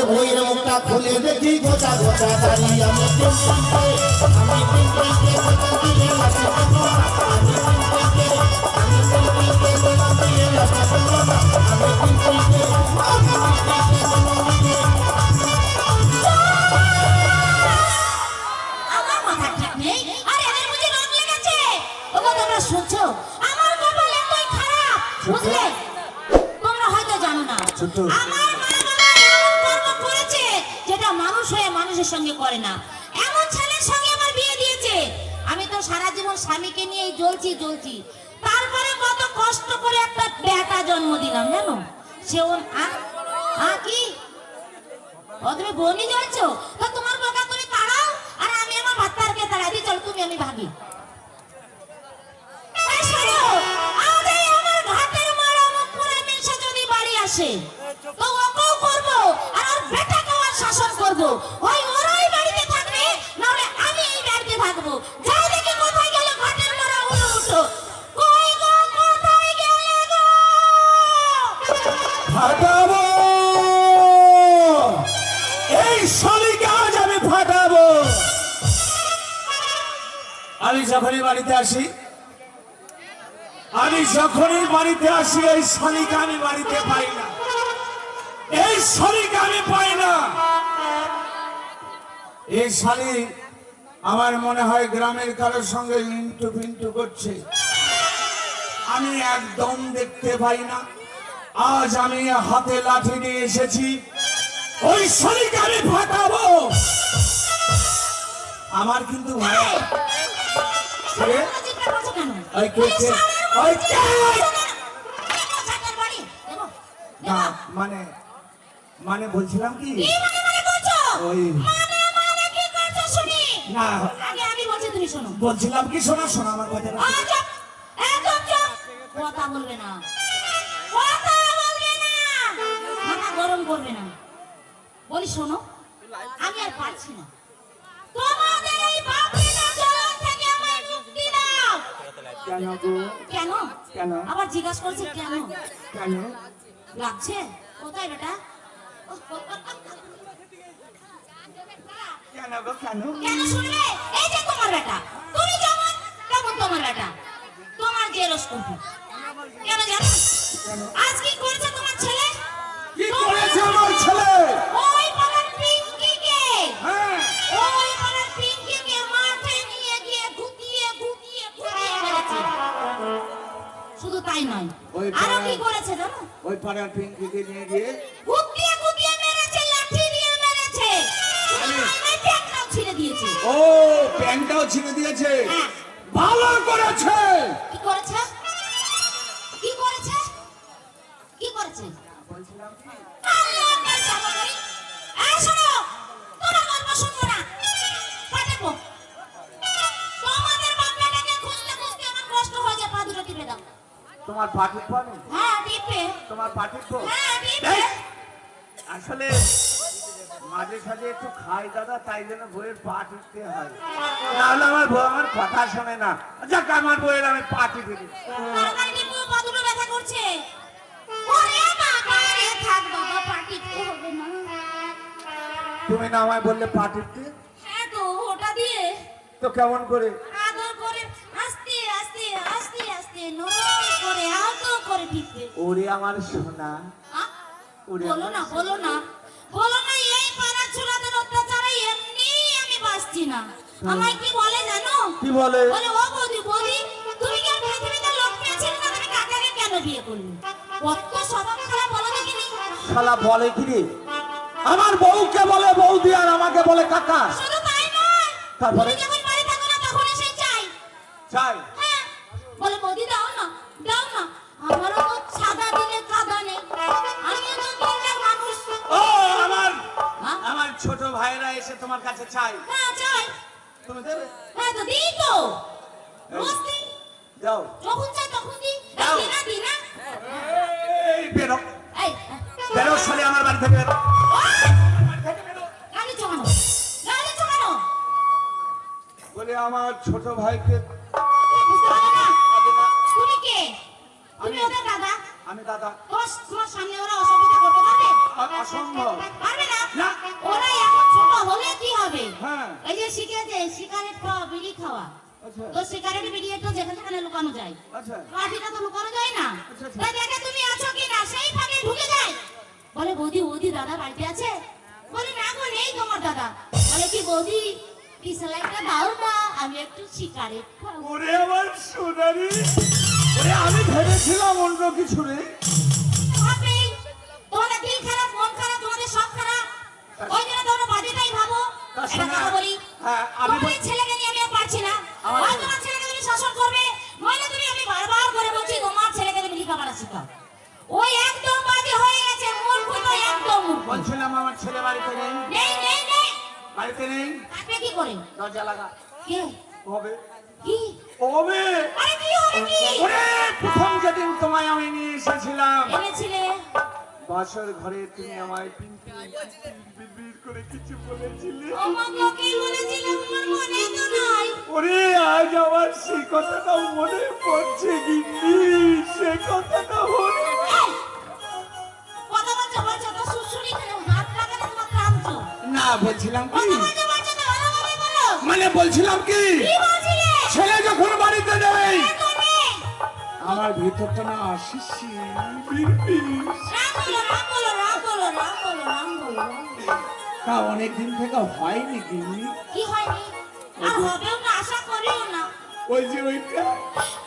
ওরে বইয়ের মুখটা খুলে দেখি গোটা গোটা দাঁড়ি আমি আমার শুনছো? কপাল এতই খারাপ বুঝলে? তোমরা হয়তো জানো না। আমার মানুষের সঙ্গে করে না। এমন ছেলের সঙ্গে আমার বিয়ে দিয়েছে। আমি তো সারা জীবন স্বামীকে নিয়ে জ্বলছি জ্বলছি। তারপরে কত কষ্ট করে একটা বেটা জন্ম দিলাম, জানো? সে আ- কি? ও তুমি বনি জ্বলছো তো তোমার বকা তুমি তাড়াও আর আমি আমার ভাত্তারকে তাড়াই দিই। চলো, তুমি, আমি ভাগি। আসে, তো ওকেও করব, আর ওর বেটাকেও আর শাসন করব। আমি যখনই বাড়িতে আসি, আমি যখনই বাড়িতে আসি, এই শনিকে আমি বাড়িতে পাই না। এই শনিকে আমি পাই না। এই শালি আমার মনে হয় গ্রামের কারোর সঙ্গে ইন্টু পিন্টু করছে। আমি একদম দেখতে পাই না। আজ আমি হাতে লাঠি নিয়ে এসেছি। ওই শরীরকে আমি ফাটাবো। আমার কিন্তু ভয়। না মানে মানে বলছিলাম কি মানে মানে? ওই মানে? না। বলছিলাম কি শোনা শোনা আমার! কথা বলবে না। কথা বলবে না! মাথা গরম করবে না। বলি শোনো, আমি আর পারছি না। কেন গো? কেন? কেন? আবার জিজ্ঞাসা করছে কেন? কেন? লাগছে? কোথায় বেটা? কেন গো কেন? কেন শুনলে? এই যে তোমার বেটা। তুমি যেমন তেমন তোমার বেটা? তোমার যে রসকম্পি। কেন জানো? ওই পাড়ার পিঙ্কিকে নিয়ে গিয়ে গুটিয়ে গুটিয়ে মেরেছে লাঠি দিয়ে মেরেছে। প্যান্টটাও ছিঁড়ে দিয়েছে। ও প্যান্টটাও ছিঁড়ে দিয়েছে। হ্যাঁ। ভালো করেছে। কি করেছে? তোমার পাঠির পাবে হ্যাঁ। তোমার পাঠির তো হ্যাঁ। আসলে মাঝে সাঝে একটু খাই দাদা তাই জন্য বইয়ের পা টিপতে হয়। নাহলে আমার বউ আমার কথা শোনে না। যাক আমার বইয়ের আমি পা টিপে দিই। তুমি না আমায় বললে পা টিপতে হ্যাঁ তো, ওটা দিয়ে। তো কেমন করে? ওরে আমার সোনা। ওরে বলো না বলো না। বলো না এই পাড়া ছোড়াদের অত্যাচারে এমনি আমি বাঁচছি না। আমায় কি বলে জানো? কি বলে? বলে ও বৌদি বৌদি তুমি কি পৃথিবীতে লোক পেয়েছিলে না? তুমি কাকাকে কেন বিয়ে করলে? কত স্বভাব খারাপ বলো দেখিনি? শালা বলে কি রে? আমার বউকে বলে বৌদি আর আমাকে বলে কাকা। শুধু তাই নয় তারপরে? যখন বাড়ি থাকো না তখন এসে চাই। চাই। হ্যাঁ। বলে বৌদি দাও না। ছোট ভাইরা এসে তোমার কাছে চাই। হ্যাঁ চাই। তুমি দেবে? হ্যাঁ তো দিই তো। রোজ দিই যাও যখন চাই তখন দিই। দাও। না দিই না এই বেরো। এই। বেরো শালি আমার বাড়ি থেকে বেরো বলে আমার ছোট ভাইকে তুমি কে? তুমি আমি- ওদের দাদা? আমি দাদা। তোমার তোমার সামনে ওরা অসুবিধা করতে পারবে অসম্ভব। হ্যাঁ। এই যে শিখেছে সিগারেট খাওয়া বিড়ি খাওয়া। আচ্ছা। তো সিগারেট বিড়ি একটু যেখানে সেখানে লুকানো যায়। আচ্ছা। কাঠিটা তো লুকানো যায় না। আচ্ছা, আচ্ছা। তাই দেখে তুমি আছো কি না সেই ফাঁকে ঢুকে যায়। বলে বৌদি বৌদি দাদা বাড়িতে আছে? বলে না গো নেই তোমার দাদা। বলে কি বৌদি কি দাও না? আমি একটু সিগারেট খাব। ওরে আমার সোনারি ওরে আমি ভেবেছিলাম অন্য কিছু রে তোমাদের দিল খারাপ মন খারাপ তোমাদের সব খারাপ? ওই জন্য তোমরা তা একটা কথা বলি। হ্যাঁ, আমি ছেলেকে নিয়ে আমি পারছি না। আমার- হয় তোমার ছেলেকে তুমি শাসন করবে নইলে তুমি আমি বারবার করে বলছি তোমার ছেলেকে তুমি লেখাপড়া শেখাও। ওই একদম বাজে হয়ে গেছে একদম বলছিলাম আমার ছেলে বাড়িতে নেই। নেই নেই নেই। বাড়িতে নেই? আপনি কি করেন দরজা লাগা। কে? হবে। কি? হবে। আরে কি হবে কি? ওরে প্রথম যেদিন তোমায় আমি নিয়ে এসেছিলাম। এনেছিলে? বাসর ঘরে তুমি আমায় করে কিছু বলেছিলি ওরে আজ আমার সেই কথাটা মনে পড়ছে গিন্নি সে কথাটা মনে না বলছিলাম মানে বলছিলাম কি? ছেলে যখন বাড়িতে নেই আমার ভিতরটা না আসিস রাম বলো রাম বলো রাম বলো রাম বলো রাম বলো তা অনেক দিন থেকে হয়নি গিন্নি কি হয়নি? আর হবেও না আশা করিও না। ওই যে ওইটা।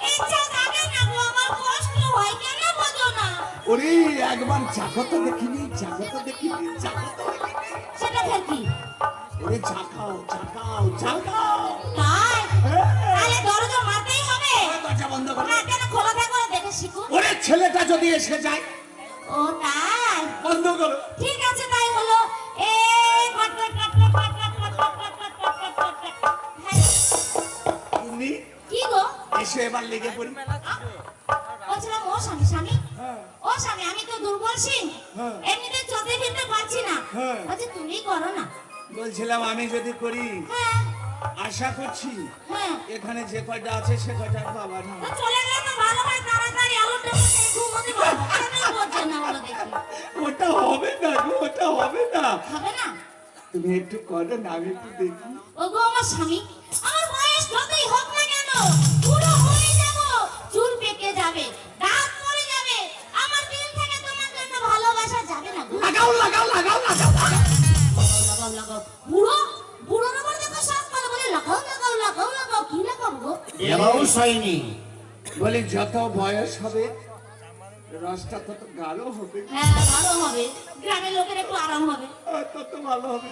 ইচ্ছা থাকে না গো আমার কষ্ট হয় কেন বোঝো না? ওরে একবার জাগত দেখিনি জাগত দেখিনি জাগত দেখিনি। সেটা ফের কি? ওরে জাগাও জাগাও জাগাও। তাই? হ্যাঁ। তাহলে দরজা মারতেই হবে। দরজা বন্ধ করো। না কেন খোলা থাকো দেখে শিখো। ওরে ছেলেটা যদি এসে যায়। ও তাই? বন্ধ করো। ঠিক আছে তাই হলো। এ এসে এবার লেগে পড়ি। বলছিলাম ও স্বামী স্বামী। হ্যাঁ। ও স্বামী আমি তো দুর্বল সিং হ্যাঁ। এমনিতে চলতে ফিরতে পারছি না। হ্যাঁ। তুমি করো না। বলছিলাম আমি যদি করি আশা করছি হ্যাঁ। এখানে যে কয়টা আছে সে কয়টা পাবা না। চলে গেলে তো ভালো হয় তাড়াতাড়ি আলুটা ঘুমোতে পারব না বলো দেখি ওটা হবে না ওটা হবে না। হবে না? তুমি একটু করো না আমি একটু দেখি। ও গো আমার স্বামী আমার বয়স যতই হোক না কেন এবারও হয়নি বলি যত বয়স হবে রসটা তত গাঢ় হবে। হ্যাঁ ভালো হবে। গ্রামের লোকের একটু আরাম হবে। আর তত ভালো হবে।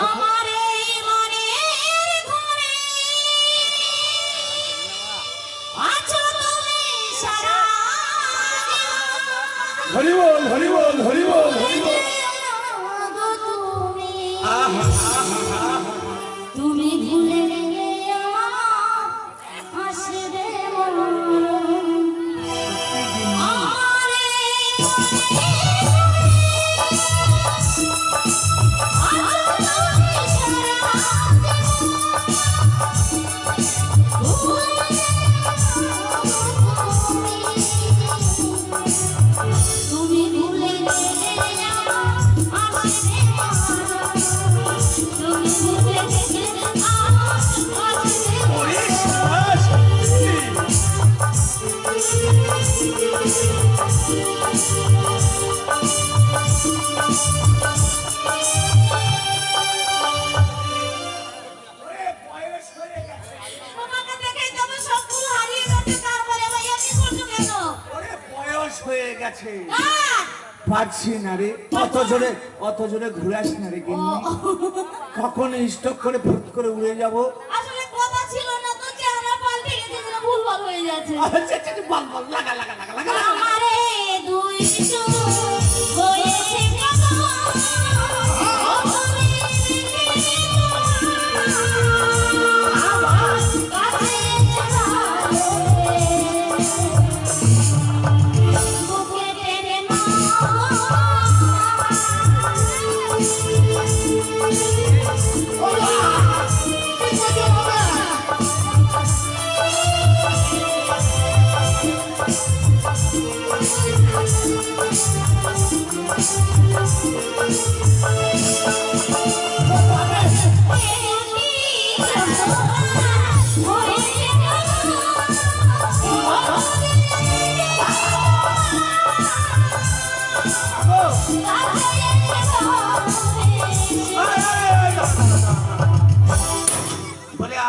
আমার এই মনের ঘরে আছো তুমি সারা হরি বল হরি বল হরি বল হরি বল। গো আহা। হয়ে গেছে। পারছি না রে। অত জোরে অত জোরে ঘুরাস না রে গিন্নি। কখন স্টক করে ফুট করে উড়ে যাব। আসলে কথা ছিল না তো চেহারা পাল্টে গেছে ভুলভাল হয়ে যাচ্ছে। আচ্ছা আচ্ছা বল বল লাগা লাগা লাগা লাগা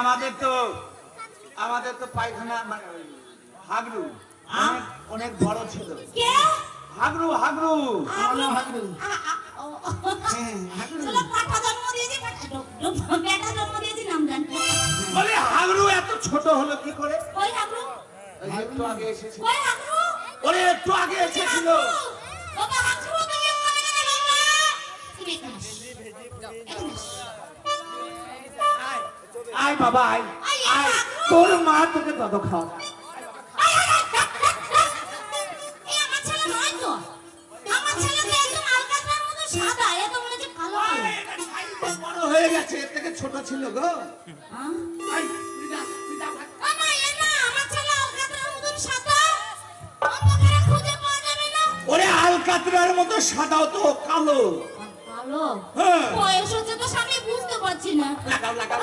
আমাদের তো আমাদের তো পায়খানা মানে হাগরু অনেক বড় ছিল। হাগরু হাগরু হাগরু। হ্যাঁ। বলে হাগরু এত ছোট হলো কি করে? ওই হাগরু, ওই যে একটু আগে এসেছিল ওরে একটু আগে এসেছিল। বাবা হাগরু, তুমি এখানে কেন বাবা? তুমি এখানে আসো। এখানে আসো। আয়। বাবা আয় আয়, আয় তোর মা তোকে তত খাও সাদা, এত মনে হচ্ছে কালো। বড় হয়ে গেছে এর থেকে ছোট ছিল গো আহ? আয়, তুই যা, তুই যা, ভাই। আমা, এ না, আমার ছেলে আলকাতরার মতন সাদা। অন্ধকারে খুঁজে পাওয়া যাবে না। ওরে আলকাতরার মতো সাদাও তো কালো কালো হ্যাঁ। বয়স হচ্ছে তো স্বামী বুঝতে পারছি না লাগাও লাগাও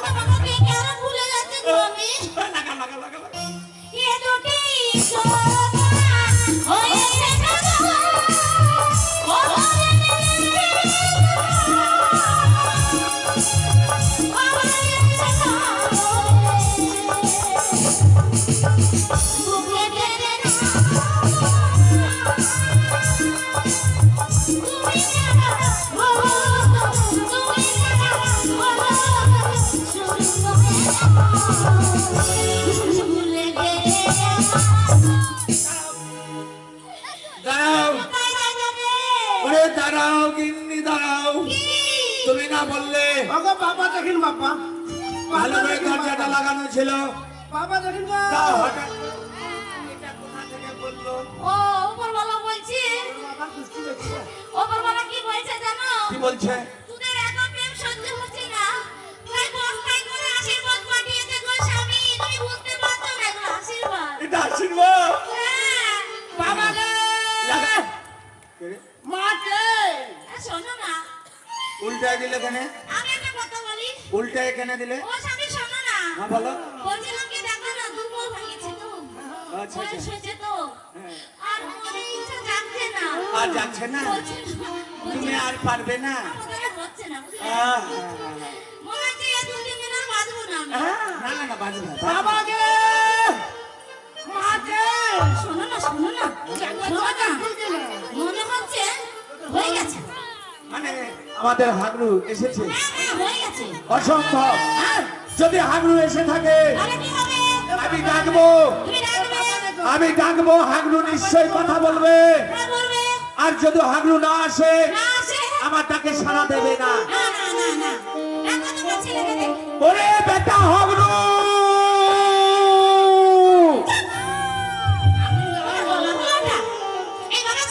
দেখুন বাবা ভালো করে দরজাটা লাগানো ছিল। বাবা দেখুন তা হঠাৎ এটা কোথা থেকে বলল? ও উপরওয়ালা বলছি। বাবা কুস্তি দেখছে। উপরওয়ালা কি বলছে জানো? কি বলছে? তোদের এত প্রেম সহ্য হচ্ছে না। তাই বস্তায় করে আশীর্বাদ পাঠিয়েছে গো স্বামী। তুমি বুঝতে পারছ না এগুলো আশীর্বাদ। এটা আশীর্বাদ? হ্যাঁ। বাবা রে! লাগা। মাকে শোনো না উল্টায় দিলে কেন উল্টায় এখানে দিলে? ও স্বামী শোনো না। হ্যাঁ বলো। বলছিলাম কি দেখো না হয়ে গেছে তো। আচ্ছা, আচ্ছা। তো। হ্যাঁ। আর মনে ইচ্ছা যাচ্ছে না। আর যাচ্ছে না? তুমি আর পারবে না? হচ্ছে না মনে হচ্ছে এই দু দিন না আমি। না না না না, বাজবে না। বাবা গে মাকে! শোনো না শোনো না। শোনো না। মনে হচ্ছে হয়ে গেছে। মানে আমাদের হাগরু এসেছে। হ্যাঁ, হ্যাঁ, অসম্ভব। হ্যাঁ, যদি হাগরু এসে থাকে আমি ডাকবো। আমি ডাকবো হাগরু নিশ্চয়ই কথা বলবে। আর যদি হাগরু না আসে আমার তাকে সাড়া দেবে না। ওরে বেটা হাগরু